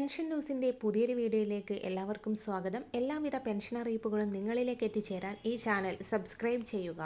Pension ന്യൂസിന്റെ പുതിയൊരു വീഡിയോയിലേക്ക് എല്ലാവർക്കും സ്വാഗതം. എല്ലാവിധ പെൻഷൻ അറിയിപ്പുകളും നിങ്ങളിലേക്ക് എത്തിച്ചേരാൻ ഈ ചാനൽ സബ്സ്ക്രൈബ് ചെയ്യുക.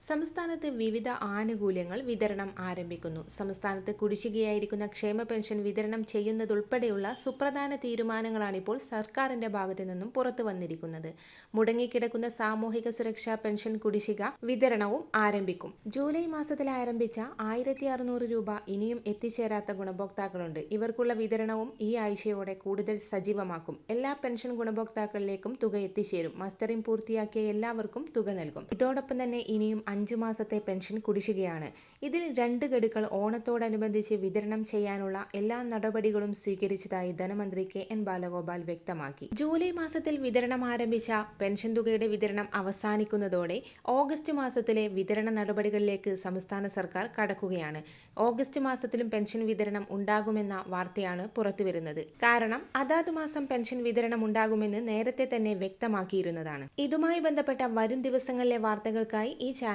സംസ്ഥാനത്ത് വിവിധ ആനുകൂല്യങ്ങൾ വിതരണം ആരംഭിക്കുന്നു. സംസ്ഥാനത്ത് കുടിശ്ശികയായിരിക്കുന്ന ക്ഷേമ പെൻഷൻ വിതരണം ചെയ്യുന്നതുൾപ്പെടെയുള്ള സുപ്രധാന തീരുമാനങ്ങളാണിപ്പോൾ സർക്കാരിന്റെ ഭാഗത്തു നിന്നും പുറത്തു വന്നിരിക്കുന്നത്. മുടങ്ങിക്കിടക്കുന്ന സാമൂഹിക സുരക്ഷാ പെൻഷൻ കുടിശ്ശിക വിതരണവും ആരംഭിക്കും. ജൂലൈ മാസത്തിൽ ആരംഭിച്ച ആയിരത്തി അറുന്നൂറ് രൂപ ഇനിയും എത്തിച്ചേരാത്ത ഗുണഭോക്താക്കളുണ്ട്. ഇവർക്കുള്ള വിതരണവും ഈ ആഴ്ചയോടെ കൂടുതൽ സജീവമാക്കും. എല്ലാ പെൻഷൻ ഗുണഭോക്താക്കളിലേക്കും തുക എത്തിച്ചേരും. മസ്റ്ററിംഗ് പൂർത്തിയാക്കിയ എല്ലാവർക്കും തുക നൽകും. ഇതോടൊപ്പം തന്നെ ഇനിയും അഞ്ചു മാസത്തെ പെൻഷൻ കുടിശ്ശികയാണ്. ഇതിൽ രണ്ട് ഗഡുക്കൾ ഓണത്തോടനുബന്ധിച്ച് വിതരണം ചെയ്യാനുള്ള എല്ലാ നടപടികളും സ്വീകരിച്ചതായി ധനമന്ത്രി കെ എൻ ബാലഗോപാൽ വ്യക്തമാക്കി. ജൂലൈ മാസത്തിൽ വിതരണം ആരംഭിച്ച പെൻഷൻ തുകയുടെ വിതരണം അവസാനിക്കുന്നതോടെ ഓഗസ്റ്റ് മാസത്തിലെ വിതരണ നടപടികളിലേക്ക് സംസ്ഥാന സർക്കാർ കടക്കുകയാണ്. ഓഗസ്റ്റ് മാസത്തിലും പെൻഷൻ വിതരണം ഉണ്ടാകുമെന്ന വാർത്തയാണ് പുറത്തുവരുന്നത്. കാരണം അതാത് മാസം പെൻഷൻ വിതരണം ഉണ്ടാകുമെന്ന് നേരത്തെ തന്നെ വ്യക്തമാക്കിയിരുന്നതാണ്. ഇതുമായി ബന്ധപ്പെട്ട വരും ദിവസങ്ങളിലെ വാർത്തകൾക്കായി ഈ ചാനൽ